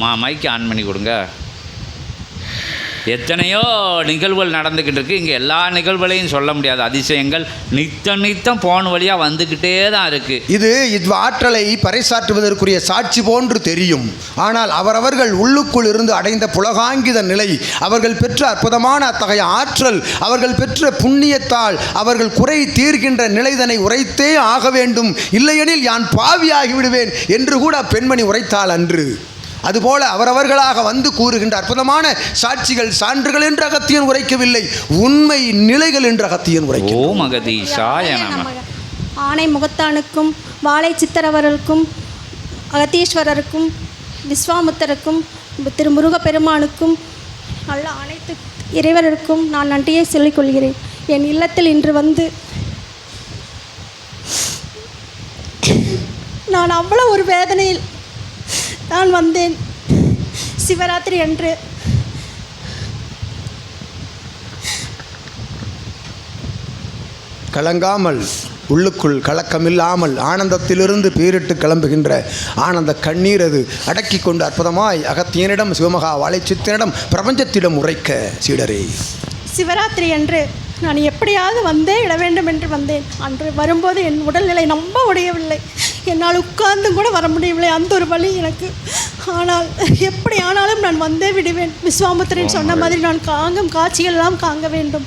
மா மைக்கு ஆன் பண்ணி கொடுங்க. எத்தனையோ நிகழ்வுகள் நடந்துக்கிட்டு இருக்கு. இங்கே எல்லா நிகழ்வுகளையும் சொல்ல முடியாது. அதிசயங்கள் நித்தம் நித்தம் போன வழியாக வந்துக்கிட்டே தான் இருக்குது இது இவ் ஆற்றலை பறைசாற்றுவதற்குரிய சாட்சி போன்று தெரியும். ஆனால் அவரவர்கள் உள்ளுக்குள் இருந்து அடைந்த புலகாங்கித நிலை அவர்கள் பெற்ற அற்புதமான அத்தகைய ஆற்றல் அவர்கள் பெற்ற புண்ணியத்தால் அவர்கள் குறை தீர்க்கின்ற நிலைதனை உரைத்தே ஆக வேண்டும். இல்லையெனில் யான் பாவியாகி விடுவேன் என்று கூட பெண்மணி உரைத்தாள் அன்று. அதுபோல அவரவர்களாக வந்து கூறுகின்ற அற்புதமான சாட்சிகள் சான்றுகள் என்று அகத்தியன் உரைக்கவில்லை. உண்மை நிலைகள் என்று அகத்தியன் உரைக்க ஓ மகதீஷாய நம. நமக. ஆனை முகத்தானுக்கும் வாழை சித்தரவர்களுக்கும் அகத்தீஸ்வரருக்கும் விஸ்வாமுத்தருக்கும் திரு முருகப்பெருமானுக்கும் நல்ல அனைத்து இறைவருக்கும் நான் நன்றியை சொல்லிக் கொள்கிறேன். என் இல்லத்தில் இன்று வந்து நான் அவ்வளோ ஒரு வேதனையில் நான் வந்தேன். சிவராத்திரி அன்று. கலங்காமல் உள்ளுக்குள் கலக்கமில்லாமல் ஆனந்தத்திலிருந்து பீரிட்டு கிளம்புகின்ற ஆனந்த கண்ணீர் அது அடக்கி கொண்டு அற்புதமாய் அகத்தியனிடம் சிவமகா வாழைச்சித்தனிடம் பிரபஞ்சத்திடம் உரைக்க சீடரே. சிவராத்திரி அன்று நான் எப்படியாவது வந்தே இட வேண்டும் என்று வந்தேன். அன்று வரும்போது என் உடல்நிலை நம்ப முடியவில்லை. என்னால் உட்கார்ந்தும் கூட வர முடியவில்லை. அந்த ஒரு வழி எனக்கு. ஆனால் எப்படி ஆனாலும் நான் வந்தே விடுவேன். விஸ்வாமுத்திரன் சொன்ன மாதிரி நான் காங்கும் காட்சிகள் எல்லாம் காங்க வேண்டும்.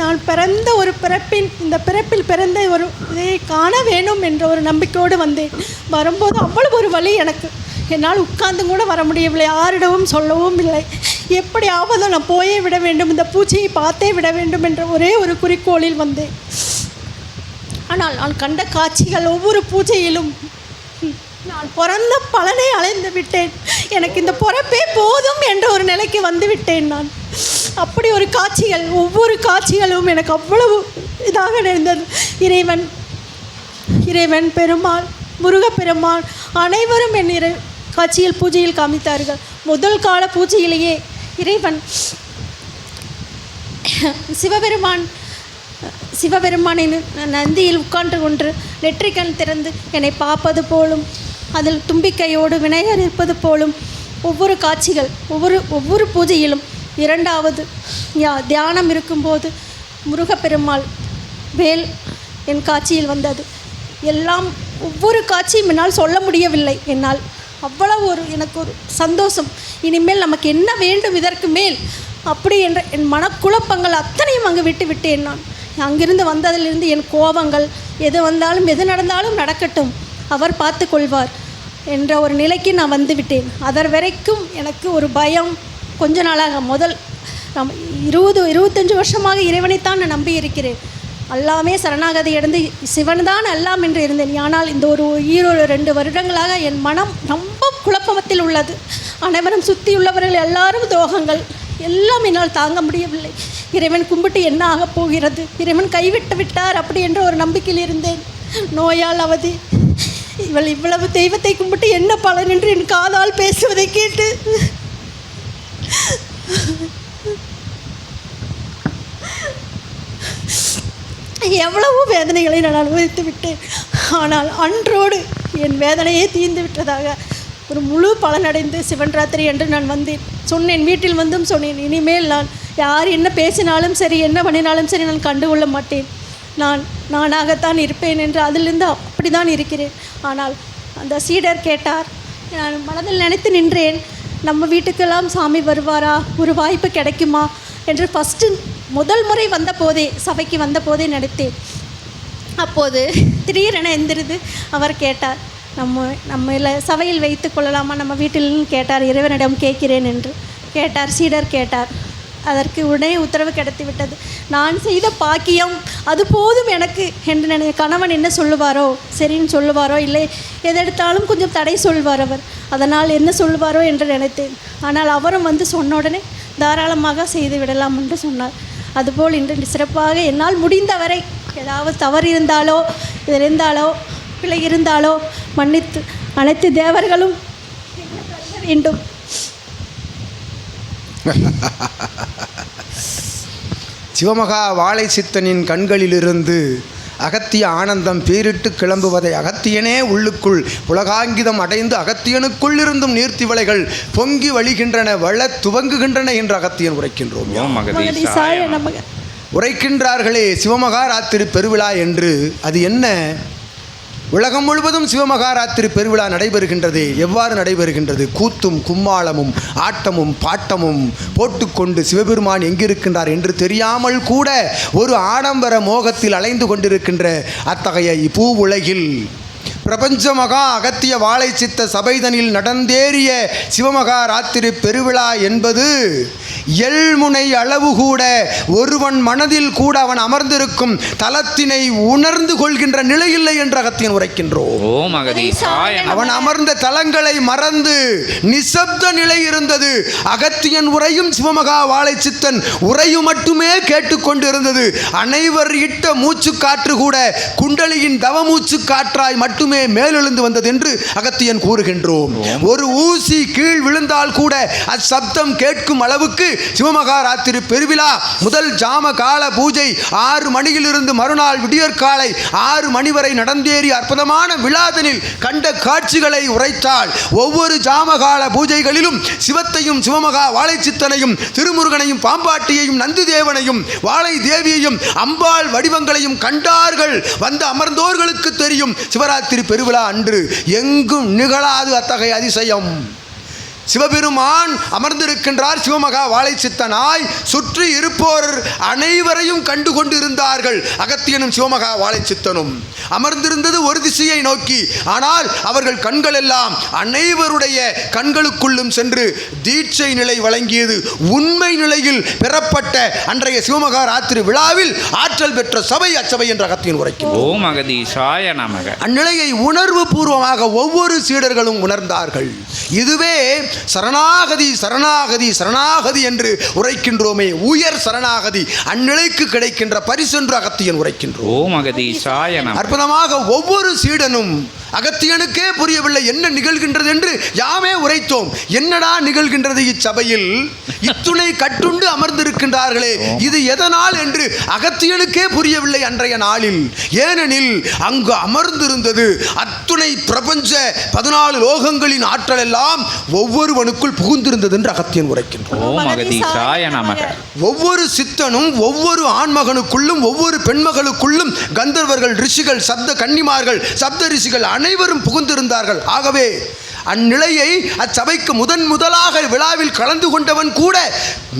நான் பிறந்த ஒரு பிறப்பின் இந்த பிறப்பில் பிறந்த ஒரு இதை காண வேணும் என்ற ஒரு நம்பிக்கையோடு வந்தேன். வரும்போது அவ்வளவு ஒரு வழி எனக்கு. என்னால் உட்கார்ந்து கூட வர முடியவில்லை. யாரிடமும் சொல்லவும் இல்லை. எப்படியாவது நான் போயே விட வேண்டும். இந்த பூச்சியை பார்த்தே விட வேண்டும் என்ற ஒரே ஒரு குறிக்கோளில் வந்தேன். ஆனால் நான் கண்ட காட்சிகள் ஒவ்வொரு பூஜையிலும் நான் பிறந்த பலனை அலைந்து விட்டேன். எனக்கு இந்த பிறப்பே போதும் என்ற ஒரு நிலைக்கு வந்து விட்டேன் நான். அப்படி ஒரு காட்சிகள் ஒவ்வொரு காட்சிகளும் எனக்கு அவ்வளவு இதாக இருந்தது இறைவன் இறைவன் பெருமாள் முருகப்பெருமாள் அனைவரும் என் இறை காட்சியில் பூஜையில் காமித்தார்கள். முதல் கால பூஜையிலேயே இறைவன் சிவபெருமான் சிவபெருமானின் நந்தியில் உட்கார்ந்து கொன்று நெற்றிக்கண் திறந்து என்னை பார்ப்பது போலும் அதில் தும்பிக்கையோடு விநாயகர் இருப்பது போலும் ஒவ்வொரு காட்சிகள் ஒவ்வொரு ஒவ்வொரு பூஜையிலும் இரண்டாவது யா தியானம் இருக்கும்போது முருகப்பெருமாள் வேல் என் காட்சியில் வந்தது. எல்லாம் ஒவ்வொரு காட்சியும் என்னால் சொல்ல முடியவில்லை. என்னால் அவ்வளவு ஒரு எனக்கு ஒரு சந்தோஷம். இனிமேல் நமக்கு என்ன வேண்டும் இதற்கு மேல்? அப்படி என்ற என் மனக்குழப்பங்கள் அத்தனையும் அங்கு விட்டு விட்டேன் நான். அங்கிருந்து வந்ததிலிருந்து என் கோபங்கள் எது வந்தாலும் எது நடந்தாலும் நடக்கட்டும். அவர் பார்த்து கொள்வார் என்ற ஒரு நிலைக்கு நான் வந்துவிட்டேன் அதர் வரைக்கும் எனக்கு ஒரு பயம் கொஞ்ச நாளாக முதல் நம் இருபது இருபத்தஞ்சு வருஷமாக இறைவனைத்தான் நான் நம்பி இருக்கிறேன் எல்லாமே சரணாகதி அடைந்து சிவன் தான் எல்லாம் என்று இருந்தேன். ஆனால் இந்த ஒரு ஈரோடு ரெண்டு வருடங்களாக என் மனம் ரொம்ப குழப்பமத்தில் உள்ளது. அனைவரும் சுற்றியுள்ளவர்கள் எல்லாரும் துரோகங்கள். எல்லாம் என்னால் தாங்க முடியவில்லை. இறைவன் கும்பிட்டு என்ன ஆகப் போகிறது? இறைவன் கைவிட்டு விட்டார் அப்படி என்ற ஒரு நம்பிக்கையில் இருந்தேன். நோயால் அவதி. இவள் இவ்வளவு தெய்வத்தை கும்பிட்டு என்ன பலன் என்று என் காதால் பேசுவதை கேட்டு எவ்வளவோ வேதனைகளை நான் அனுபவித்து விட்டேன். ஆனால் அன்றோடு என் வேதனையே தீர்ந்து விட்டதாக ஒரு முழு பலனடைந்து சிவன் ராத்திரி என்று நான் வந்தேன். சொன்னேன் வீட்டில் வந்தும் சொன்னேன். இனிமேல் நான் யார் என்ன பேசினாலும் சரி என்ன பண்ணினாலும் சரி நான் கண்டுகொள்ள மாட்டேன். நான் நானாகத்தான் இருப்பேன் என்று அதிலிருந்து அப்படி தான் இருக்கிறேன். ஆனால் அந்த சீடர் கேட்டார் நான் மனதில் நினைத்து நின்றேன். நம்ம வீட்டுக்கெல்லாம் சாமி வருவாரா? ஒரு வாய்ப்பு கிடைக்குமா? என்று ஃபஸ்ட்டு முதல் முறை வந்த போதே சபைக்கு வந்த போதே நினைத்தேன் அப்போது திடீரென எந்திரிது அவர் கேட்டார் நம்ம நம்ம இல்லை சபையில் வைத்து கொள்ளலாமா? நம்ம வீட்டில் கேட்டார் இறைவனிடம் கேட்கிறேன் என்று. கேட்டார் சீடர் கேட்டார் அதற்கு உடனே உத்தரவு கிடைத்து விட்டது நான் செய்த பாக்கியம் அது போதும் எனக்கு என்று நினை கணவன் என்ன சொல்லுவாரோ? சரின்னு சொல்லுவாரோ? இல்லை எதெடுத்தாலும் கொஞ்சம் தடை சொல்வார் அவர். அதனால் என்ன சொல்லுவாரோ என்று நினைத்தேன். ஆனால் அவரும் வந்து சொன்ன உடனே தாராளமாக செய்து விடலாம் என்று சொன்னார். அதுபோல் இன்று சிறப்பாக என்னால் முடிந்தவரை ஏதாவது தவறு இருந்தாலோ இருந்தாலோ பிழை இருந்தாலோ மன்னித்து அனைத்து தேவர்களும் வேண்டும். சிவமகா வாழை சித்தனின் கண்களிலிருந்து அகத்திய ஆனந்தம் பேரிட்டு கிளம்புவதை அகத்தியனே உள்ளுக்குள் உலகாங்கிதம் அடைந்து அகத்தியனுக்குள் இருந்தும் நீர்த்திவளைகள் பொங்கி வழிகின்றன வள துவங்குகின்றன என்று அகத்தியன் உரைக்கின்றோம். உரைக்கின்றார்களே சிவமகாராத்திரி பெருவிழா என்று. அது என்ன? உலகம் முழுவதும் சிவமகாராத்திரி பெருவிழா நடைபெறுகின்றது. எவ்வாறு நடைபெறுகின்றது? கூத்தும் கும்மாளமும் ஆட்டமும் பாட்டமும் போட்டுக்கொண்டு சிவபெருமான் எங்கிருக்கின்றார் என்று தெரியாமல் கூட ஒரு ஆடம்பர மோகத்தில் அலைந்து கொண்டிருக்கின்ற அத்தகைய பூ உலகில் பிரபஞ்ச மகா அகத்திய வாழை சித்த சபைதனில் நடந்தேறிய சிவமகா ராத்திரி பெருவிழா என்பது எள்முனை அளவு கூட ஒருவன் மனதில் கூட அவன் அமர்ந்திருக்கும் தலத்தினை உணர்ந்து கொள்கின்ற நிலையில்லை என்று அகத்தியன் உரைக்கின்றோம். அவன் அமர்ந்த தலங்களை மறந்து நிசப்த நிலை இருந்தது. அகத்தியன் உரையும் சிவமகா வாழை சித்தன் உரையும் மட்டுமே கேட்டுக்கொண்டு இருந்தது அனைவர் இட்ட மூச்சு காற்று கூட குண்டலியின் தவமூச்சு காற்றாய் மட்டுமே மேலெழுந்து வந்தது என்று அகத்தியன் கூறுகின்றோம். ஒரு ஊசி கீழ் விழுந்தால் கூட அச்சப்தம் கேட்கும் அளவுக்கு சிவமகா ராத்திரி பெருவிழா முதல் ஜாம கால பூஜை ஆறு மணியிலிருந்து மறுநாள் விடியற்காலை ஆறு மணி வரை நடந்தேறி அற்புதமான விழாதனில் கண்ட காட்சிகளை உரைத்தால் ஒவ்வொரு ஜாமகால பூஜைகளிலும் சிவத்தையும் சிவமகா வாழைச்சித்தனையும் திருமுருகனையும் பாம்பாட்டியையும் நந்தி தேவனையும் வாழை தேவியையும் அம்பாள் வடிவங்களையும் கண்டார்கள். வந்து அமர்ந்தோர்களுக்கு தெரியும் சிவராத்திரி பெருவிழா அன்று எங்கும் நிகழாது அத்தகைய அதிசயம். சிவபெருமான் அமர்ந்திருக்கின்றார் சிவமகா வாழைச்சித்தனாய். சுற்றி இருப்போர் அனைவரையும் கண்டு கொண்டிருந்தார்கள் அகத்தியனும் சிவமகா வாழைச்சித்தனும். அமர்ந்திருந்தது ஒரு திசையை நோக்கி. ஆனால் அவர்கள் கண்கள் எல்லாம் அனைவருடைய கண்களுக்குள்ளும் சென்று தீட்சை நிலை வழங்கியது. உண்மை நிலையில் பெறப்பட்ட அன்றைய சிவமகா ராத்திரி விழாவில் ஆற்றல் பெற்ற சபை அச்சபை என்ற அகத்தியன் உரைக்கும் ஓம் மகதீசாய நமக. அந்நிலையை உணர்வு பூர்வமாக ஒவ்வொரு சீடர்களும் உணர்ந்தார்கள். இதுவே சரணாகதி சரணாகதி சரணாகதி என்று உரைக்கின்றோமே. உயர் சரணாகதி அந்நிலைக்கு கிடைக்கின்ற பரிசென்று அகத்தியன் உரைக்கின்றோம். அற்புதமாக ஒவ்வொரு சீடனும் அகத்தியனுக்கே புரியவில்லை என்ன நிகழ்கின்றது என்று யாமே உரைத்தோம். என்னடா நிகழ்கின்றது இச்சபையில்? இத்துணை கட்டுண்டு அமர்ந்திருக்கின்றார்களே இது எதனால் என்று அகத்தியனுக்கே புரியவில்லை அன்றைய நாளில். ஏனெனில் அங்கு அமர்ந்திருந்தது அத்துணை பிரபஞ்ச பதினாலு லோகங்களின் ஆற்றல் எல்லாம் ஒவ்வொருவனுக்குள் புகுந்திருந்தது என்று அகத்தியன் நமக. ஒவ்வொரு சித்தனும் ஒவ்வொரு ஆண்மகனுக்குள்ளும் ஒவ்வொரு பெண்மகளுக்குள்ளும் கந்தர்வர்கள் ரிஷிகள் சப்த கன்னிமார்கள் சப்த ரிஷிகள் அனைவரும் புகுந்திருந்தார்கள். ஆகவே அந்நிலையை அச்சபைக்கு முதன் முதலாக விழாவில் கலந்து கொண்டவன் கூட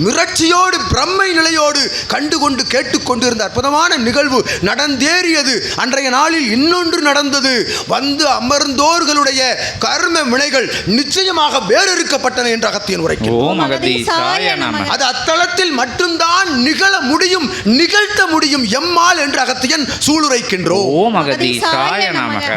மிரட்சியோடு பிரம்மை நிலையோடு கண்டு கொண்டு கேட்டுக்கொண்டிருந்த அற்புதமான நிகழ்வு நடந்தேறியது. அன்றைய நாளில் இன்னொன்று நடந்தது. வந்து அமர்ந்தோர்களுடைய கர்ம வினைகள் நிச்சயமாக வேறறுக்கப்பட்டன என்று அகத்தியன் உரைக்கும் அது அத்தலத்தில் மட்டும்தான் நிகழ முடியும் நிகழ்த்த முடியும் எம்மால் என்று அகத்தியன் சூளுரைக்கின்றோம்.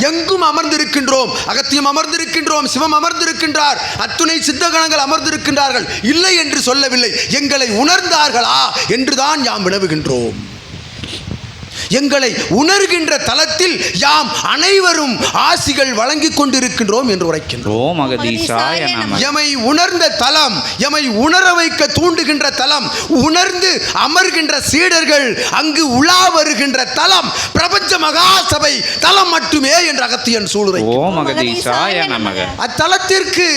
எங்கும் அமர்ந்திருக்கின்றோம் அகத்தியம் அமர்ந்திருக்கின்றோம் சிவம் அமர்ந்திருக்கின்றார். அத்துணை சித்தகணங்கள் அமர்ந்திருக்கின்றார்கள். இல்லை என்று சொல்லவில்லை. எங்களை உணர்ந்தார்களா? என்றுதான் யாம் வினவுகின்றோம். எங்களை உணர்கின்ற தலத்தில் யாம் அனைவரும் ஆசிகள் வழங்கிக் கொண்டிருக்கின்றோம் என்று உரைக்கின்றோம். எமை உணர்ந்த தலம் எமை உணர வைக்க தூண்டுகின்ற தலம் உணர்ந்து அமர்கின்ற சீடர்கள் அங்கு உலா வருகின்ற தலம் பிரபஞ்ச மகாசபை தலம் மட்டுமே என்று அகத்தியன் சூளுரை. அத்தலத்திற்கு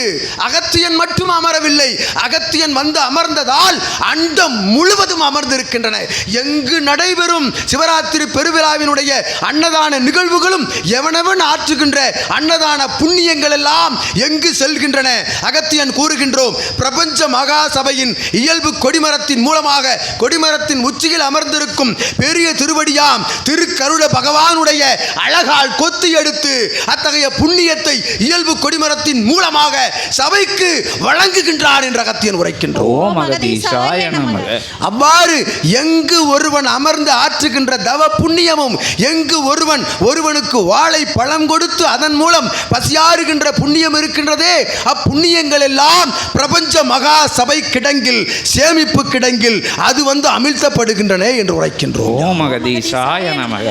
அகத்தியன் மட்டும் அமரவில்லை அகத்தியன் வந்து அமர்ந்ததால் அண்டம் முழுவதும் அமர்ந்திருக்கின்றன. எங்கு நடைபெறும் சிவராத்திரி பெருவிழாவினுடைய அன்னதான நிகழ்வுகளும் எவனவன் ஆற்றுகின்ற அன்னதான புண்ணியங்கள் எல்லாம் எங்கு செல்கின்றன? அகத்தியன் கூறுகின்றோம் பிரபஞ்ச மகா சபையின் இயல்பு கொடிமரத்தின் மூலமாக கொடிமரத்தின் உச்சியில் அமர்ந்திருக்கும் பெரிய திருவடியாம் திருக்கருட பகவானுடைய அழகால் கொத்தி எடுத்து அத்தகைய புண்ணியத்தை இயல்பு கொடிமரத்தின் மூலமாக சபைக்கு வழங்குகின்றார் என்று அகத்தியன் உரைக்கின்றோம் அவ்வாறு எங்கு ஒருவன் அமர்ந்து ஆற்றுகின்ற தவ புண்ணியமும். எங்கு ஒருவன் ஒருவனுக்கு வாழை பழம் கொடுத்து அதன் மூலம் பசியாறுகின்ற புண்ணியம் இருக்கின்றதே அப்புண்ணியங்கள் எல்லாம் பிரபஞ்ச மகா சபை கிடங்கில் சேமிப்பு கிடங்கில் அது வந்து அமிழ்த்தப்படுகின்றன என்று உரைக்கின்றோம்.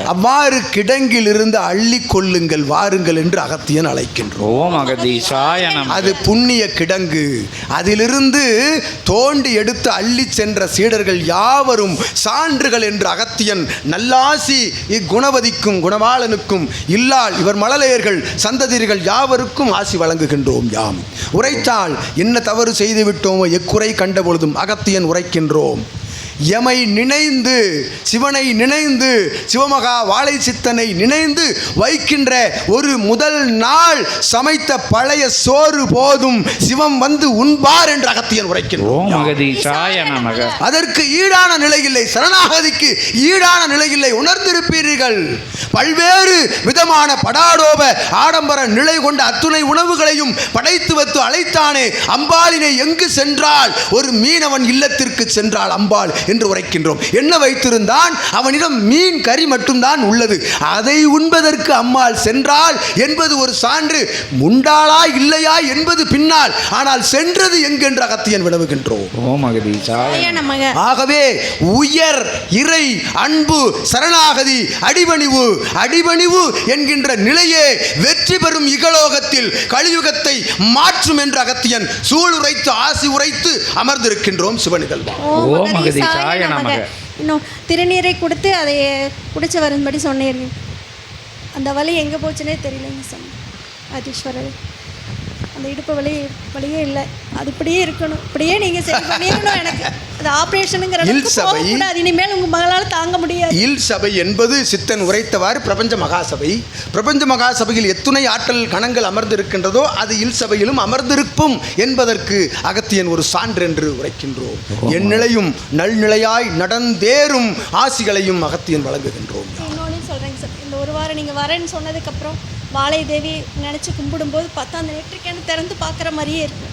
அவ்வாறு கிடங்கில் இருந்து அள்ளி கொள்ளுங்கள் வாருங்கள் என்று அகத்தியன் அழைக்கின்றோம். அது புண்ணிய கிடங்கு. அதிலிருந்து தோண்டி எடுத்து அள்ளி சென்ற சீடர்கள் யாவரும் சான்றுகள் என்று அகத்தியன் நல்லார் ஆசி இக்குணவதிக்கும் குணவாளனுக்கும் இல்லால் இவர் மழலையர்கள் சந்ததியர்கள் யாவருக்கும் ஆசி வழங்குகின்றோம் யாம். உரைத்தால் என்ன தவறு செய்து விட்டோமோ எக்குறை கண்ட பொழுதும் அகத்தியன் உரைக்கின்றோம். எமை நினைந்து சிவனை நினைந்து சிவமகா வாழை சித்தனை நினைந்து வைக்கின்ற ஒரு முதல் நாள் சமைத்த பழைய சோறு போதும் சிவம் வந்து உண்பார் என்று அகத்தியன் உரைக்கின்றோம் அதற்கு ஈடான நிலையில்லை சரணாகதிக்கு ஈடான நிலையில்லை உணர்ந்திருப்பீர்கள். பல்வேறு விதமான படாடோப ஆடம்பர நிலை கொண்ட அத்துணை உணவுகளையும் படைத்து வைத்து அழைத்தானே அம்பாளினை எங்கு சென்றால்? ஒரு மீனவன் இல்லத்திற்கு சென்றால் அம்பாள் என்று உரைக்கின்றோம். என்ன வைத்திருந்தான்? அவனிடம் மீன் கறி மட்டும்தான் உள்ளது. அதை உண்பதற்கு அம்மாள் சென்றாள் என்பது ஒரு சான்று. உண்டாளா இல்லையா என்பது பின்னால். ஆனால் சென்றது எங்கென்று அகத்தியன் நமக ஆகவே உயர் இறை அன்பு சரணாகதி அடிபணிவு அடிபணிவு என்கின்ற நிலையே வெற்றி பெறும் இகலோகத்தில் கலியுகத்தை மாற்றும் என்ற அகத்தியன் சூளுரைத்து ஆசி உரைத்து அமர்ந்திருக்கின்றோம் சிவனிகழ்வா அகதீசாய நமக. இன்னும் திருநீரை கொடுத்து அதை குடிச்சு வரும்படி சொன்னீங்க அந்த வலி எங்கே போச்சுனே தெரியலங்க சொன்னேன் அதீஸ்வரர் அந்த இடுப்பு வலி வலியே இல்லை. அது இப்படியே இருக்கணும். இப்படியே நீங்கள் சரி பண்ணிடணும் எனக்கு. அது ஆப்ரேஷனுங்கிற இல் சபை. போகக்கூடாது. இனிமேல் உங்கள் மகளால் தாங்க முடியாது. இல் சபை என்பது சித்தன் உரைத்தவாறு பிரபஞ்ச மகாசபை. பிரபஞ்ச மகாசபையில் எத்துணை ஆற்றல் கணங்கள் அமர்ந்திருக்கின்றதோ அது இல் சபையிலும் அமர்ந்திருக்கும் என்பதற்கு அகத்தியன் ஒரு சான்று என்று உரைக்கின்றோம் என் நிலையும் நல்நிலையாய் நடந்தேறும் ஆசிகளையும் அகத்தியன் வழங்குகின்றோம். வாரம் நீங்கள் வரேன்னு சொன்னதுக்கப்புறம் வாழை தேவி நினச்சி கும்பிடும்போது பார்த்தா அந்த நெற்றிக்கேன்னு திறந்து பார்க்குற மாதிரியே இருக்கு.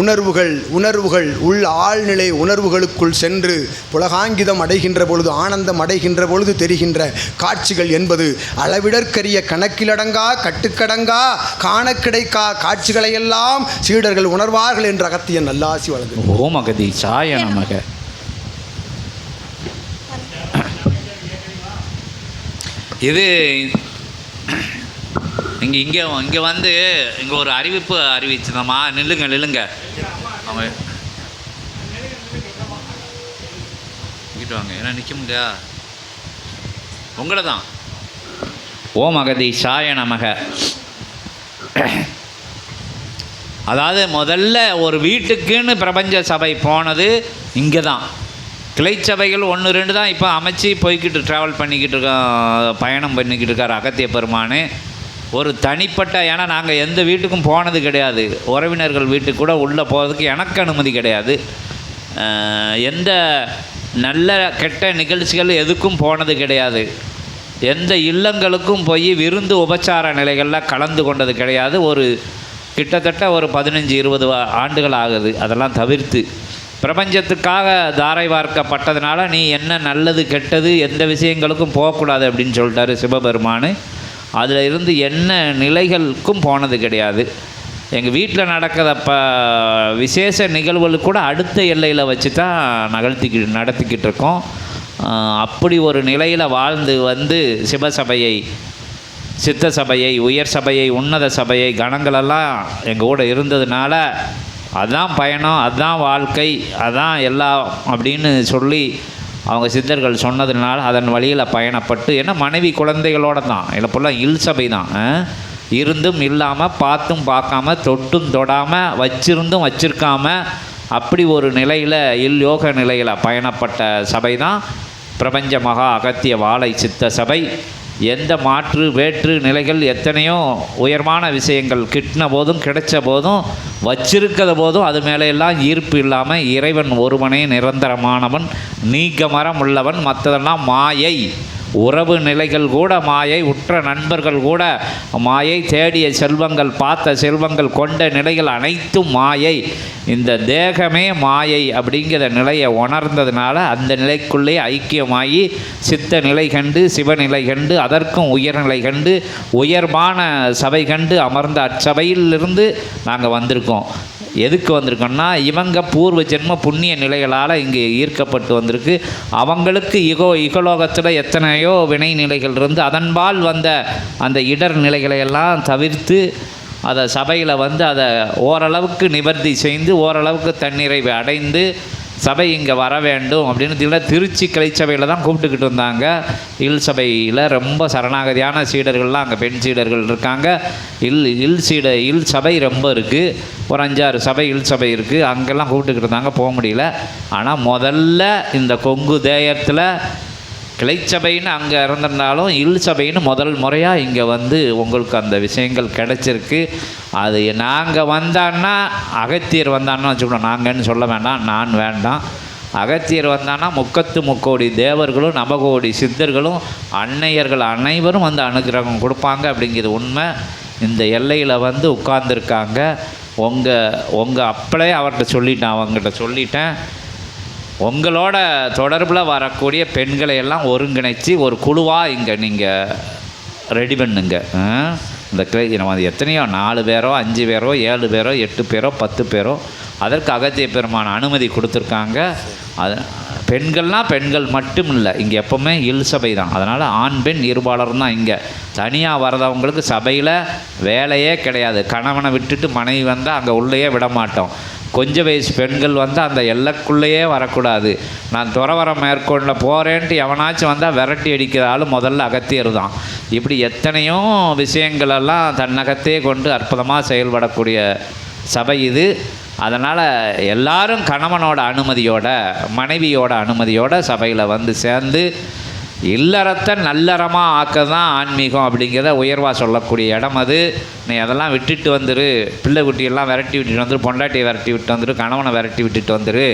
உணர்வுகள் உணர்வுகள் உள் ஆழ்நிலை உணர்வுகளுக்குள் சென்று புலகாங்கிதம் அடைகின்ற பொழுது ஆனந்தம் அடைகின்ற பொழுது தெரிகின்ற காட்சிகள் என்பது அளவிடற்கரிய கணக்கிலடங்கா கட்டுக்கடங்கா காண கிடைக்கா காட்சிகளையெல்லாம் சீடர்கள் உணர்வார்கள் என்று அகத்தியன் நல்லாசி வழங்கு ஓம் அகதீசாய நமக இது இங்கே இங்கே இங்கே வந்து இங்கே ஒரு அறிவிப்பு அறிவிச்சதம்மா நில்லுங்க நில்லுங்க. அவங்க வாங்க. ஏன்னா நிற்க முடியா? உங்களை தான் ஓமகதி சாய நமக. அதாவது முதல்ல ஒரு வீட்டுக்குன்னு பிரபஞ்ச சபை போனது இங்கே தான் கிளைச்சபைகள் ஒன்று ரெண்டு தான் இப்போ அமைச்சு போய்கிட்டு ட்ராவல் பண்ணிக்கிட்டு இருக்கோம். பயணம் பண்ணிக்கிட்டு இருக்கார் அகத்திய பெருமானு. ஒரு தனிப்பட்ட ஏன்னா நாங்கள் எந்த வீட்டுக்கும் போனது கிடையாது. உறவினர்கள் வீட்டுக்கு கூட உள்ளே போகிறதுக்கு எனக்கு அனுமதி கிடையாது. எந்த நல்ல கெட்ட நிகழ்ச்சிகள் எதுக்கும் போனது கிடையாது. எந்த இல்லங்களுக்கும் போய் விருந்து உபச்சார நிலைகளில் கலந்து கொண்டது கிடையாது. ஒரு கிட்டத்தட்ட ஒரு பதினஞ்சு இருபது வா- ஆண்டுகள் ஆகுது. அதெல்லாம் தவிர்த்து. பிரபஞ்சத்துக்காக தாரை வார்க்கப்பட்டதுனால நீ என்ன நல்லது கெட்டது எந்த விஷயங்களுக்கும் போகக்கூடாது அப்படின்னு சொல்லிட்டாரு சிவபெருமான். அதில் இருந்து என்ன நிலைகளுக்கும் போனது கிடையாது. எங்கள் வீட்டில் நடக்கிற ப விசேஷ நிகழ்வுகள் கூட அடுத்த எல்லையில் வச்சு தான் நகர்த்திக்கி நடத்திக்கிட்டு இருக்கோம் அப்படி ஒரு நிலையில் வாழ்ந்து வந்து சிவசபையை சித்த சபையை உயர் சபையை உன்னத சபையை கணங்களெல்லாம் எங்கள் கூட இருந்ததுனால அதுதான் பயணம் அதுதான் வாழ்க்கை அதான் எல்லாம் அப்படின்னு சொல்லி அவங்க சித்தர்கள் சொன்னதுனால அதன் வழியில் பயணப்பட்டு ஏன்னா மனைவி குழந்தைகளோட தான். இல்லை ஃபுல்லாக இல் சபை தான். இருந்தும் இல்லாமல் பார்த்தும் பார்க்காம தொட்டும் தொடாமல் வச்சிருந்தும் வச்சிருக்காம அப்படி ஒரு நிலையில் இல் யோக நிலையில் பயணப்பட்ட சபை தான். பிரபஞ்ச மகா அகத்திய வாழை சித்த சபை. எந்த மாற்று வேற்று நிலைகள் எத்தனையோ உயர்மான விஷயங்கள் கிட்டின போதும் கிடைச்ச போதும் வச்சிருக்கிற போதும் அது மேலையெல்லாம் ஈர்ப்பு இல்லாமல் இறைவன் ஒருவனே நிரந்தரமானவன் நீக்கமரம் உள்ளவன் மற்றதெல்லாம் மாயை. உறவு நிலைகள் கூட மாயை உற்ற நண்பர்கள் கூட மாயை தேடிய செல்வங்கள் பார்த்த செல்வங்கள் கொண்ட நிலைகள் அனைத்தும் மாயை. இந்த தேகமே மாயை அப்படிங்கிற நிலையை உணர்ந்ததுனால அந்த நிலைக்குள்ளே ஐக்கியமாகி சித்த நிலை கண்டு சிவநிலை கண்டு அதற்கும் உயர்நிலை கண்டு உயர்வான சபை கண்டு அமர்ந்த அச்சபையிலிருந்து நாங்கள் வந்திருக்கோம். எதுக்கு வந்திருக்கோம்னா இவங்க பூர்வ ஜென்ம புண்ணிய நிலைகளால் இங்கே ஈர்க்கப்பட்டு வந்திருக்கு. அவங்களுக்கு இகோ இகலோகத்தில் எத்தனை எத்தனையோ வினை நிலைகள் இருந்து அதன்பால் வந்த அந்த இடர் நிலைகளை எல்லாம் தவிர்த்து அதை சபையில் வந்து அதை ஓரளவுக்கு நிவர்த்தி செய்து ஓரளவுக்கு தண்ணீரை அடைந்து சபை இங்கே வர வேண்டும் அப்படின்னு தெரியல திருச்சி கலைச்சபையில் தான் கூப்பிட்டுக்கிட்டு இருந்தாங்க. இல் சபையில் ரொம்ப சரணாகதியான சீடர்கள்லாம் அங்கே பெண் சீடர்கள் இருக்காங்க. இல் இல் சீட இல் சபை ரொம்ப இருக்குது ஒரு அஞ்சாறு சபை இல் சபை இருக்குது அங்கெல்லாம் கூப்பிட்டுக்கிட்டு இருந்தாங்க போக முடியல. ஆனால் முதல்ல இந்த கொங்கு தேயத்தில் கிளைச்சபைன்னு அங்கே இருந்திருந்தாலும் இல் சபைன்னு முதல் முறையாக இங்கே வந்து உங்களுக்கு அந்த விஷயங்கள் கிடைச்சிருக்கு. அது நாங்கள் வந்தான்னா அகத்தியர் வந்தான்னா வச்சுக்கணும். நாங்கன்னு சொல்ல வேண்டாம். நான் வேண்டாம். அகத்தியர் வந்தான்னா முக்கத்து முக்கோடி தேவர்களும் நவகோடி சித்தர்களும் அன்னையர்கள் அனைவரும் வந்து அனுகிரகம் கொடுப்பாங்க அப்படிங்கிறது உண்மை. இந்த எல்லையில் வந்து உட்கார்ந்துருக்காங்க. உங்கள் உங்கள் அப்பளே அவர்கிட்ட சொல்லிட்டேன். அவங்ககிட்ட சொல்லிட்டேன். உங்களோட தொடர்பில் வரக்கூடிய பெண்களை எல்லாம் ஒருங்கிணைச்சி ஒரு குழுவாக இங்கே நீங்கள் ரெடி பண்ணுங்க. இந்த கிளை நம்ம அது எத்தனையோ நாலு பேரோ அஞ்சு பேரோ ஏழு பேரோ எட்டு பேரோ பத்து பேரோ அதற்கு அகத்திய பெருமான அனுமதி கொடுத்துருக்காங்க. அது பெண்கள்னால் பெண்கள் மட்டும் இல்லை இங்கே எப்போவுமே இல் சபை தான். அதனால் ஆண் பெண் இருபாலரும் தான் இங்கே. தனியாக வரதவங்களுக்கு சபையில் வேலையே கிடையாது. கணவனை விட்டுட்டு மனைவி வந்தால் அங்கே உள்ளேயே விட மாட்டோம் கொஞ்ச வயசு பெண்கள் வந்து அந்த எல்லைக்குள்ளேயே வரக்கூடாது. நான் துறவரம் மேற்கொண்டு போகிறேன்ட்டு எவனாச்சும் வந்தால் விரட்டி அடிக்கிற ஆள் முதல்ல அகத்தியர் தான். இப்படி எத்தனையோ விஷயங்களெல்லாம் தன்னகத்தே கொண்டு அற்புதமாக செயல்படக்கூடிய சபை இது. அதனால் எல்லாரும் கணவனோட அனுமதியோட மனைவியோட அனுமதியோட சபையில் வந்து சேர்ந்து இல்லறத்தை நல்லறமாக ஆக்க தான் ஆன்மீகம் அப்படிங்கிறத உயர்வாக சொல்லக்கூடிய இடம் அது. நீ அதெல்லாம் விட்டுட்டு வந்துரு. பிள்ளை குட்டியெல்லாம் விரட்டி விட்டுட்டு வந்துரு. பொண்டாட்டியை விரட்டி விட்டு வந்துரு. கணவனை விரட்டி விட்டுட்டு வந்துரு.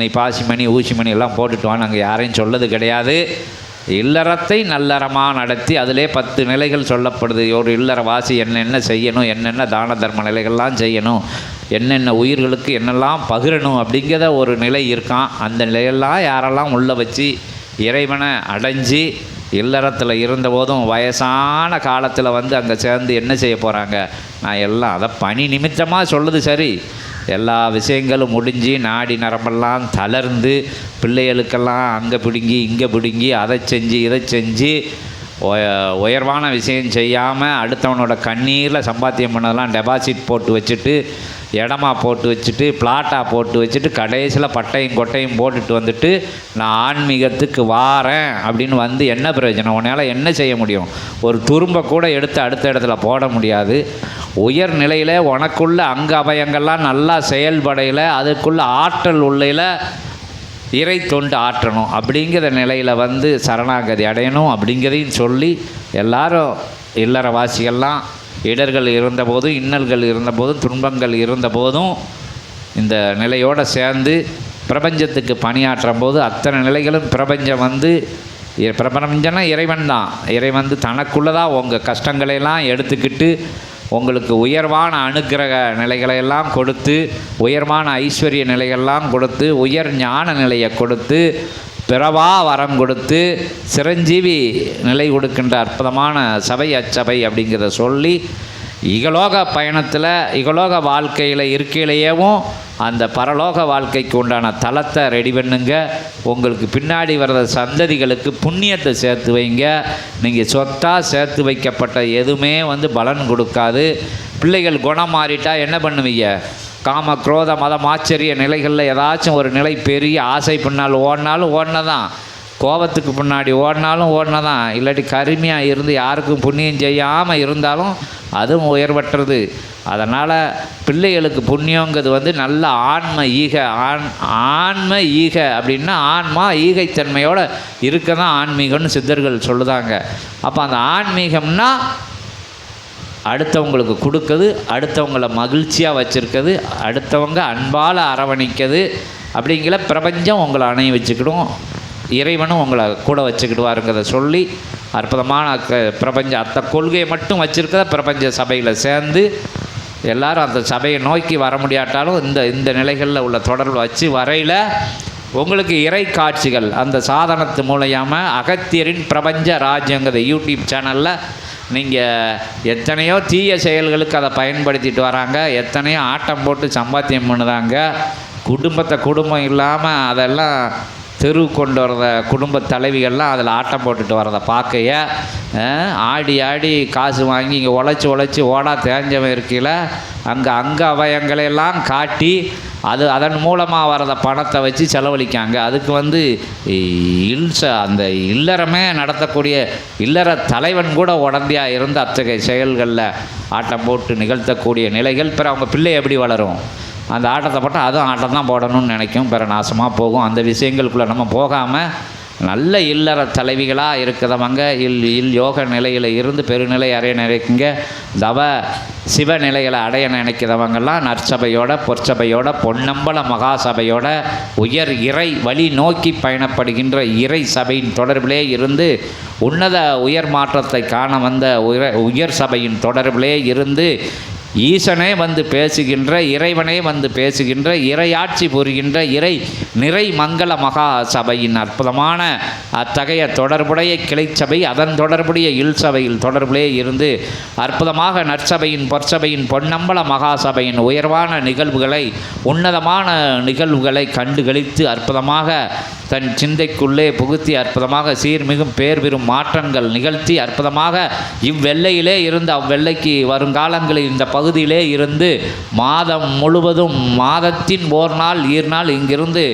நீ பாசிமணி ஊசிமணி எல்லாம் போட்டுட்டு வா நாங்கள் யாரையும் சொல்லது கிடையாது. இல்லறத்தை நல்லறமாக நடத்தி அதிலே பத்து நிலைகள் சொல்லப்படுது. ஒரு இல்லறவாசி என்னென்ன செய்யணும் என்னென்ன தான தர்ம நிலைகள்லாம் செய்யணும் என்னென்ன உயிர்களுக்கு என்னெல்லாம் பகிரணும் அப்படிங்கிற ஒரு நிலை இருக்கான். அந்த நிலையெல்லாம் யாரெல்லாம் உள்ளே வச்சு இறைவனை அடைஞ்சு இல்லறத்தில் இருந்தபோதும் வயசான காலத்தில் வந்து அங்கே சேர்ந்து என்ன செய்ய போகிறாங்க நான் எல்லாம் அதை பணி நிமித்தமாக சொல்லுது சரி. எல்லா விஷயங்களும் முடிஞ்சு நாடி நரம்பெல்லாம் தளர்ந்து பிள்ளைகளுக்கெல்லாம் அங்கே பிடுங்கி இங்கே பிடுங்கி அதை செஞ்சு இதை செஞ்சு உயர்வான விஷயம் செய்யாமல் அடுத்தவனோட கண்ணீரில் சம்பாத்தியம் பண்ணதெல்லாம் டெபாசிட் போட்டு வச்சுட்டு இடமா போட்டு வச்சுட்டு பிளாட்டாக போட்டு வச்சுட்டு கடைசியில் பட்டையும் கொட்டையும் போட்டுட்டு வந்துட்டு நான் ஆன்மீகத்துக்கு வாரேன் அப்படின்னு வந்து என்ன பிரயோஜனம்? உன்னால் என்ன செய்ய முடியும்? ஒரு துரும்பை கூட எடுத்து அடுத்த இடத்துல போட முடியாது. உயர் நிலையில் உனக்குள்ள அங்க அபயங்கள்லாம் நல்லா செயல்படையில் அதுக்குள்ள ஆற்றல் உள்ளையில் இறை தொண்டு ஆற்றணும் அப்படிங்கிற நிலையில் வந்து சரணாகதி அடையணும் அப்படிங்கிறதையும் சொல்லி எல்லாரும் இல்லறவாசிகள்லாம் இடர்கள் இருந்தபோதும் இன்னல்கள் இருந்தபோதும் துன்பங்கள் இருந்தபோதும் இந்த நிலையோடு சேர்ந்து பிரபஞ்சத்துக்கு பணியாற்றும் போது அத்தனை நிலைகளும் பிரபஞ்சம் வந்து இ- பிரபஞ்சம்னா இறைவன் தான். இறைவன் வந்து தனக்குள்ளதாக உங்கள் கஷ்டங்களையெல்லாம் எடுத்துக்கிட்டு உங்களுக்கு உயர்வான அனுக்கிரக நிலைகளையெல்லாம் கொடுத்து உயர்வான ஐஸ்வர்ய நிலைகள்லாம் கொடுத்து உயர் ஞான நிலையை கொடுத்து பிறவா வரம் கொடுத்து சிரஞ்சீவி நிலை கொடுக்கின்ற அற்புதமான சபை அச்சபை அப்படிங்கிறத சொல்லி இகலோக பயணத்தில் இகலோக வாழ்க்கையில் இருக்கையிலேயேவும் அந்த பரலோக வாழ்க்கைக்கு உண்டான தளத்தை ரெடி பண்ணுங்க. உங்களுக்கு பின்னாடி வர்ற சந்ததிகளுக்கு புண்ணியத்தை சேர்த்து வைங்க. நீங்கள் சொத்தாக சேர்த்து வைக்கப்பட்ட எதுவுமே வந்து பலன் கொடுக்காது. பிள்ளைகள் குணம் மாறிட்டா என்ன பண்ணுவீங்க? காம குரோத மதம் ஆச்சரிய நிலைகளில் ஏதாச்சும் ஒரு நிலை பெரிய ஆசை பின்னால் ஓடினாலும் ஓடினதான். கோபத்துக்கு பின்னாடி ஓடினாலும் ஓடினதான். இல்லாட்டி கருமையாக இருந்து யாருக்கும் புண்ணியம் செய்யாமல் இருந்தாலும் அதுவும் உயர்வற்றது. அதனால் பிள்ளைகளுக்கு புண்ணியங்கிறது வந்து நல்ல ஆன்ம ஈக ஆண் ஆன்ம ஈக அப்படின்னா ஆன்மா ஈகைத்தன்மையோடு இருக்க தான் ஆன்மீகம்னு சித்தர்கள் சொல்லுதாங்க. அப்போ அந்த ஆன்மீகம்னா அடுத்தவங்களுக்கு கொடுக்குது அடுத்தவங்கள மகிழ்ச்சியாக வச்சுருக்குது அடுத்தவங்க அன்பால் அரவணைக்கிறது அப்படிங்கிற பிரபஞ்சம் உங்களை அணைய வச்சுக்கிடும். இறைவனும் உங்களை கூட வச்சுக்கிடுவாருங்கிறத சொல்லி அற்புதமான க பிரபஞ்ச அந்த கொள்கையை மட்டும் வச்சுருக்கத பிரபஞ்ச சபையில் சேர்ந்து எல்லாரும் அந்த சபையை நோக்கி வர முடியாட்டாலும் இந்த இந்த நிலைகளில் உள்ள தொடர்பு வச்சு வரையில் உங்களுக்கு இறை காட்சிகள் அந்த சாதனத்து மூலயமா அகத்தியரின் பிரபஞ்ச ராஜ்யங்கிற யூடியூப் சேனலில் நீங்கள் எத்தனையோ தீய செயல்களுக்கு அதை பயன்படுத்திட்டு வராங்க எத்தனையோ ஆட்டம் போட்டு சம்பாத்தியம் பண்ணுதாங்க குடும்பத்தை குடும்பம் இல்லாமல் அதெல்லாம் தெரு கொண்டு வரத குடும்ப தலைவிகள்லாம் அதில் ஆட்டம் போட்டுட்டு வரதை பார்க்கைய ஆடி ஆடி காசு வாங்கி இங்கே உழைச்சி உழைச்சி ஓடா தேஞ்சவன் இருக்கையில் அங்கே அங்க அவயங்களையெல்லாம் காட்டி அது அதன் மூலமாக வரத பணத்தை வச்சு செலவழிக்காங்க. அதுக்கு வந்து இல்ச அந்த இல்லறமே நடத்தக்கூடிய இல்லற தலைவன் கூட உடந்தையாக இருந்து அத்தகைய செயல்களில் ஆட்டம் போட்டு நிகழ்த்தக்கூடிய நிலைகள். பிற அவங்க பிள்ளை எப்படி வளரும்? அந்த ஆட்டத்தை போட்டால் அதுவும் ஆட்டம் தான் போடணும்னு நினைக்கும். பிற நாசமாக போகும். அந்த விஷயங்களுக்குள்ளே நம்ம போகாமல் நல்ல இல்லற தலைவிகளாக இருக்கிறவங்க இல் இல் யோக நிலையில் இருந்து பெருநிலை அடைய நினைக்குங்க தவ சிவ நிலைகளை அடைய நினைக்கிறவங்கெல்லாம் நற்சபையோட பொற்சபையோட பொன்னம்பல மகாசபையோட உயர் இறை வழி நோக்கி பயணப்படுகின்ற இறை சபையின் தொடர்பிலே இருந்து உன்னத உயர் மாற்றத்தை காண வந்த உயர் உயர் சபையின் தொடர்பிலே இருந்து ஈசனே வந்து பேசுகின்ற இறைவனே வந்து பேசுகின்ற இறையாட்சி புரிகின்ற இறை நிறை மங்கள மகா சபையின் அற்புதமான அத்தகைய தொடர்புடைய கிளைச்சபை அதன் தொடர்புடைய இல் சபையில் தொடர்பிலே இருந்து அற்புதமாக நற்சபையின் பொற்சபையின் பொன்னம்பல மகா சபையின் உயர்வான நிகழ்வுகளை உன்னதமான நிகழ்வுகளை கண்டுகளித்து அற்புதமாக தன் சிந்தைக்குள்ளே புகுத்தி அற்புதமாக சீர்மிகும் பேர் பெறும் மாற்றங்கள் நிகழ்த்தி அற்புதமாக இவ்வெல்லையிலே இருந்து அவ்வெல்லைக்கு வருங்காலங்களில் இந்த பகுதியிலே இருந்து மாதம் முழுவதும் மாதத்தின் ஓர் நாள் ஈர்நாள் இங்கிருந்து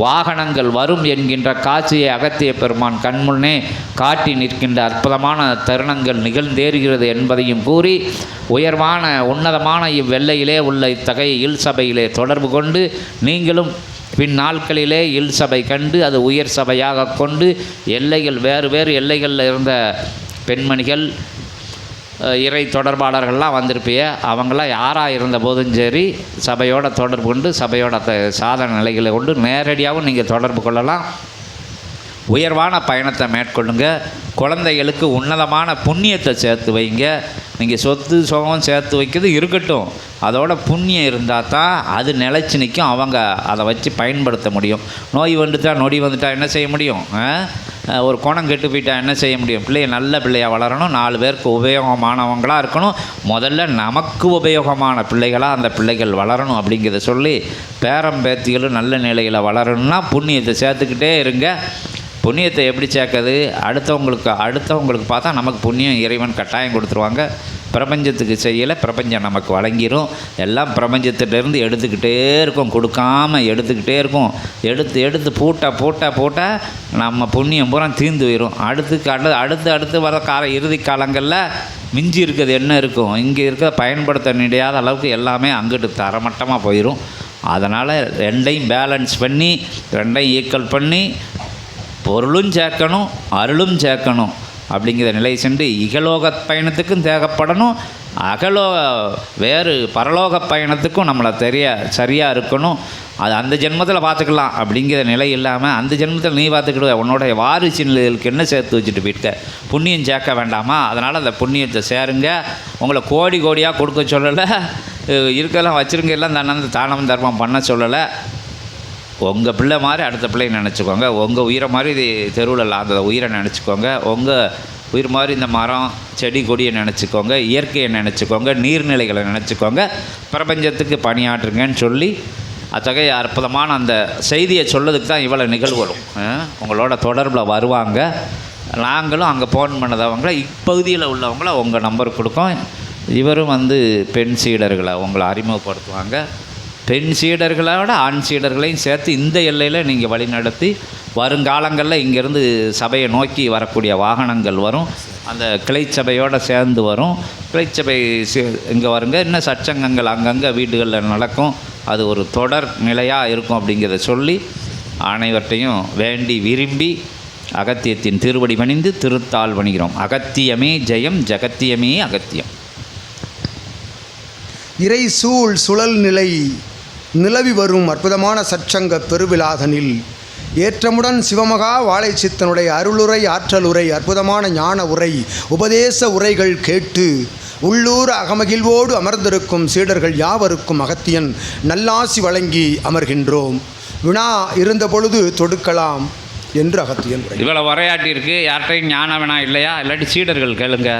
வாகனங்கள் வரும் என்கின்ற காட்சியை அகத்திய பெருமான் கண்முன்னே காட்டி நிற்கின்ற அற்புதமான தருணங்கள் நிகழ்ந்தேறுகிறது என்பதையும் கூறி உயர்வான உன்னதமான இவ்வெல்லையிலே உள்ள இத்தகைய இல் சபையிலே தொடர்பு கொண்டு நீங்களும் பின் நாட்களிலே இல் சபை கண்டு அது உயர் சபையாக கொண்டு எல்லைகள் வேறு வேறு எல்லைகளில் இருந்த பெண்மணிகள் இறை தொடர்பாளர்கள்லாம் வந்திருப்பிய அவங்களாம் யாராக இருந்த போதும் சரி சபையோட தொடர்பு கொண்டு சபையோட த- சாதன நிலைகளை கொண்டு நேரடியாகவும் நீங்கள் தொடர்பு கொள்ளலாம். உயர்வான பயணத்தை மேற்கொள்ளுங்க. குழந்தைகளுக்கு உன்னதமான புண்ணியத்தை சேர்த்து வைங்க. நீங்கள் சொத்து சுகம் சேர்த்து வைக்கிறது இருக்கட்டும். அதோட புண்ணியம் இருந்தால் தான் அது நிலச்சி நிற்கும் அவங்க அதை வச்சு பயன்படுத்த முடியும். நோய் வந்துட்டா நொடி வந்துட்டா என்ன செய்ய முடியும்? ஒரு குணம் கெட்டு போயிட்டா என்ன செய்ய முடியும்? பிள்ளைய நல்ல பிள்ளையாக வளரணும். நாலு பேருக்கு உபயோகமானவங்களாக இருக்கணும். முதல்ல நமக்கு உபயோகமான பிள்ளைகளாக அந்த பிள்ளைகள் வளரணும் அப்படிங்கிறத சொல்லி பேரம் பேத்திகளும் நல்ல நிலையில் வளரணும்னா புண்ணியத்தை சேர்த்துக்கிட்டே இருங்க. புண்ணியத்தை எப்படி சேர்க்கறது? அடுத்தவங்களுக்கு அடுத்தவங்களுக்கு பார்த்தா நமக்கு புண்ணியம் இறைவன் கட்டாயம் கொடுத்துருவாங்க. பிரபஞ்சத்துக்கு செய்யலை பிரபஞ்சம் நமக்கு வழங்கிரும். எல்லாம் பிரபஞ்சத்திலேருந்து எடுத்துக்கிட்டே இருக்கும். கொடுக்காம எடுத்துக்கிட்டே இருக்கும். எடுத்து எடுத்து பூட்டா பூட்டா போட்டால் நம்ம புண்ணியம் பூரா தீர்ந்து போயிடும் அடுத்துக்கு அடுத்து அடுத்து அடுத்து வர கால இறுதி காலங்களில் மிஞ்சி இருக்கிறது என்ன இருக்கும்? இங்கே இருக்க பயன்படுத்த முடியாத அளவுக்கு எல்லாமே அங்கிட்டு தரமட்டமாக போயிடும் அதனால் ரெண்டையும் பேலன்ஸ் பண்ணி ரெண்டையும் ஈக்குவல் பண்ணி பொருளும் சேர்க்கணும் அருளும் சேர்க்கணும். அப்படிங்கிற நிலை சென்று இகலோக பயணத்துக்கும் தேவைப்படணும் அகலோக வேறு பரலோக பயணத்துக்கும் நம்மளை தெரிய சரியாக இருக்கணும். அது அந்த ஜென்மத்தில் பார்த்துக்கலாம் அப்படிங்கிற நிலை இல்லாமல் அந்த ஜென்மத்தில் நீ பார்த்துக்கிடுவ. உன்னோடைய வாரிசு நிலைகளுக்கு என்ன சேர்த்து வச்சுட்டு போயிட்ட? புண்ணியம் சேர்க்க வேண்டாமா? அதனால் அந்த புண்ணியத்தை சேருங்க. உங்களை கோடி கோடியாக கொடுக்க சொல்லலை. இருக்கலாம் வச்சுருங்க. எல்லாம் அந்த தானம் தர்மம் பண்ண சொல்லலை. உங்கள் பிள்ளை மாதிரி அடுத்த பிள்ளையை நினச்சிக்கோங்க. உங்கள் உயிரை மாதிரி இது தெருவில் அந்த உயிரை நினச்சிக்கோங்க. உங்கள் உயிர் மாதிரி இந்த மரம் செடி கொடியை நினச்சிக்கோங்க. இயற்கையை நினச்சிக்கோங்க. நீர்நிலைகளை நினச்சிக்கோங்க. பிரபஞ்சத்துக்கு பணியாற்றுங்கன்னு சொல்லி அத்தகைய அற்புதமான அந்த செய்தியை சொல்லதுக்கு தான் இவ்வளோ நிகழ்வுகளும் உங்களோட தொடர்பில் வருவாங்க. நாங்களும் அங்கே ஃபோன் பண்ணதவங்கள இப்பகுதியில் உள்ளவங்கள உங்கள் நம்பர் கொடுக்கோம். இவரும் வந்து பெண் சீடர்களை உங்களை அறிமுகப்படுத்துவாங்க. பெண் சீடர்களோட ஆண் சீடர்களையும் சேர்த்து இந்த எல்லையில் நீங்கள் வழிநடத்தி வருங்காலங்களில் இங்கேருந்து சபையை நோக்கி வரக்கூடிய வாகனங்கள் வரும். அந்த கிளைச்சபையோடு சேர்ந்து வரும். கிளைச்சபை இங்கே வருங்க. இன்னும் சச்சங்கங்கள் அங்கங்கே வீடுகளில் நடக்கும். அது ஒரு தொடர் நிலையாக இருக்கும் அப்படிங்கிறத சொல்லி அனைவற்றையும் வேண்டி விரும்பி அகத்தியத்தின் திருவடி பணிந்து திருத்தால் வணிகிறோம் அகத்தியமே ஜெயம் ஜகத்தியமே அகத்தியம். இறை சூழ் சுழல் நிலை நிலவி வரும் அற்புதமான சற்சங்க பெருவிழாதனில் ஏற்றமுடன் சிவமகா வாழைச்சித்தனுடைய அருளுரை ஆற்றலுரை அற்புதமான ஞான உரை உபதேச உரைகள் கேட்டு உள்ளூர் அகமகிழ்வோடு அமர்ந்திருக்கும் சீடர்கள் யாவருக்கும் அகத்தியன் நல்லாசி வழங்கி அமர்கின்றோம். வினா இருந்த பொழுது தொடுக்கலாம் என்று அகத்தியன் இவ்வளோ உரையாட்டி இருக்குது யார்கிட்டையும் ஞான வேணா இல்லையா? இல்லாட்டி சீடர்கள் கேளுங்க.